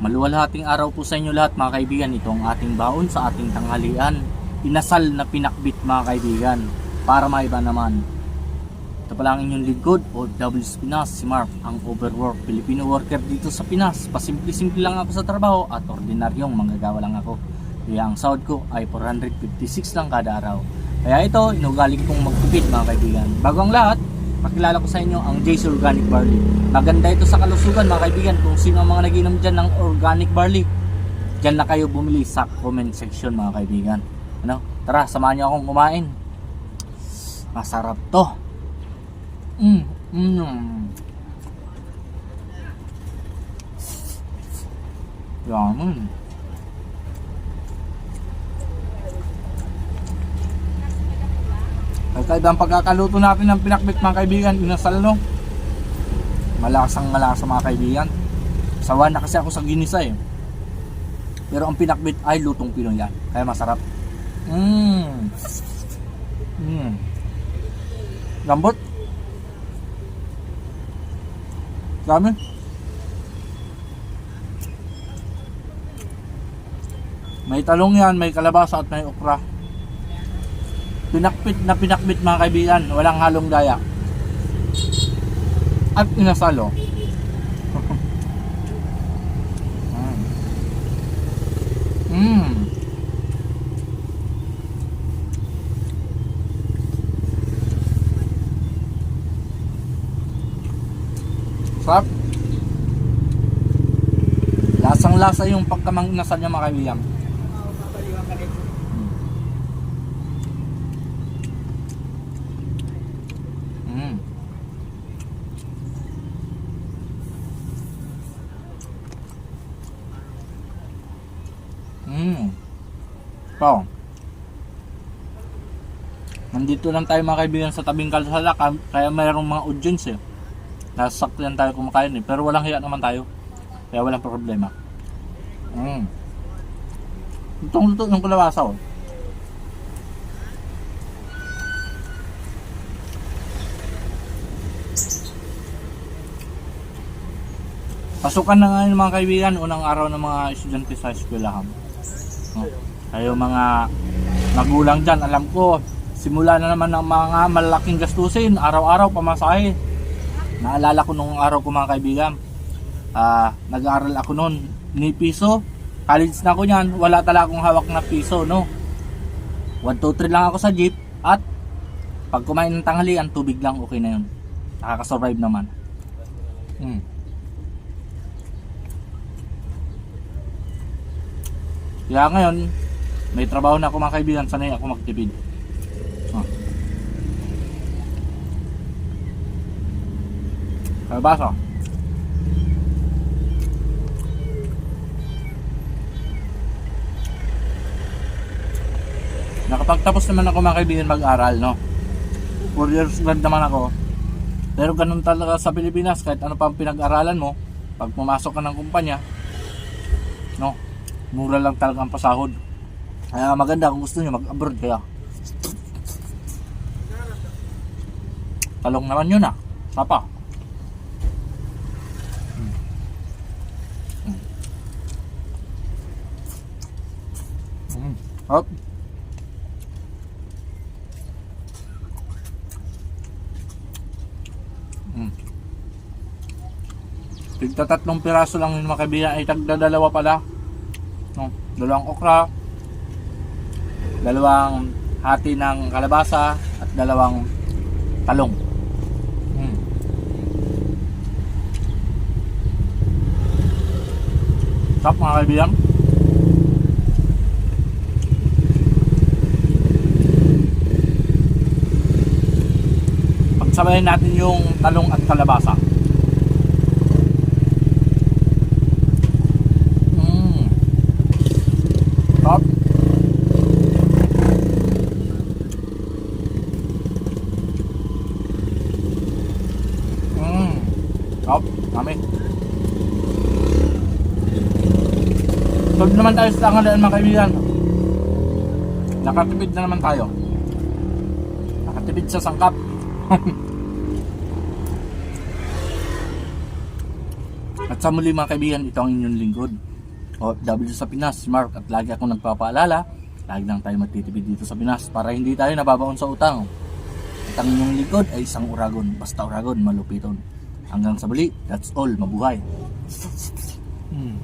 Maluwalhating araw po sa inyo lahat mga kaibigan. Ito ang ating baon sa ating tanghalian. Inasal na pinakbit mga kaibigan. Para maiba naman. Ito pala ang inyong lingkod o Doubles Pinas, si Mark, ang overwork Filipino worker dito sa Pinas. Pasimple-simple lang ako sa trabaho at ordinaryong manggagawa lang ako. Kaya ang sahod ko ay 456 lang kada araw. Kaya ito, inugaling kong magtipid mga kaibigan. Bago ang lahat, pakilala ko sa inyo ang JC Organic Barley. Maganda ito sa kalusugan mga kaibigan kung sino ang mga naginom dyan ng organic barley. Diyan na kayo bumili sa comment section mga kaibigan. Ano? Tara, samahan niyo akong kumain. Masarap to. Mm, mm. Yaman. Kaya ang pagkakaluto natin ng pinakbit mga kaibigan, inasal no. Malasang malasa mga kaibigan. Sawa na kasi ako sa ginisa eh. Pero ang pinakbit ay lutong Pinoy yan. Kaya masarap. Mmm. Mmm. Lambot. Dami. May talong yan, may kalabasa at may okra. Pinakbit na pinakbit mga kaibigan, walang halong daya. At inasalo. mm. Sarap. Lasang lasa yung pagkamang inasal niya mga kaibigan. Mm. Mm. Wow. Nandito lang tayo mga kaibigan sa tabing kalsada ka- kaya mayroong mga audience eh. Nasakyan tayo kumakain eh. Pero walang hiya naman tayo. Kaya walang problema. Mm. Itong luto ng kalabasa oh. Pasukan na ngayon mga kaibigan, unang araw ng mga estudyante sa eskwelahan. No? Kayo mga magulang dyan, alam ko, simula na naman ng mga malaking gastusin, araw-araw pamasahe. Naalala ko nung araw ko mga kaibigan, ah, nag-aaral ako noon, ni piso, college na ako niyan, wala talaga akong hawak na piso, no? 1, 2, 3 lang ako sa jeep, at pag kumain ng tanghalian, tubig lang, okay na yun. Nakakasurvive naman. Hmm. Kaya ngayon, may trabaho na ako mga kaibigan, sanay ako magtipid. Oh. Kalabasa. Nakapagtapos naman ako mga kaibigan mag-aral, no? 4 years old naman ako. Pero ganun talaga sa Pilipinas, kahit ano pa ang pinag-aralan mo, pag pumasok ka ng kumpanya? Mura lang talaga ang pasahod. Kaya maganda kung gusto nyo mag-abroad kaya. Talong naman yun ah. Sapa. Hmm. Hmm. Hmm. Hop. Hmm. Tigta tatlong piraso lang yung mga kaibigan ay tagdadalawa pala no? dalawang okra dalawang hati ng kalabasa at dalawang talong mm. sarap mga kaibigan pagsabayin natin yung talong at kalabasa Mm. Top. Mm. Top. Kami. Solve naman tayo sa tangalan mga kaibigan. Nakatipid na naman tayo. Nakatipid sa sangkap. At sa muli mga kaibigan, ito ang inyong lingkod. OFW sa Pinas, Mark. At lagi akong nagpapaalala, lagi lang tayo magtitipid dito sa Pinas para hindi tayo nababaon sa utang. At ang inyong likod ay isang uragon. Basta uragon, malupiton. Hanggang sa bali, that's all. Mabuhay. Hmm.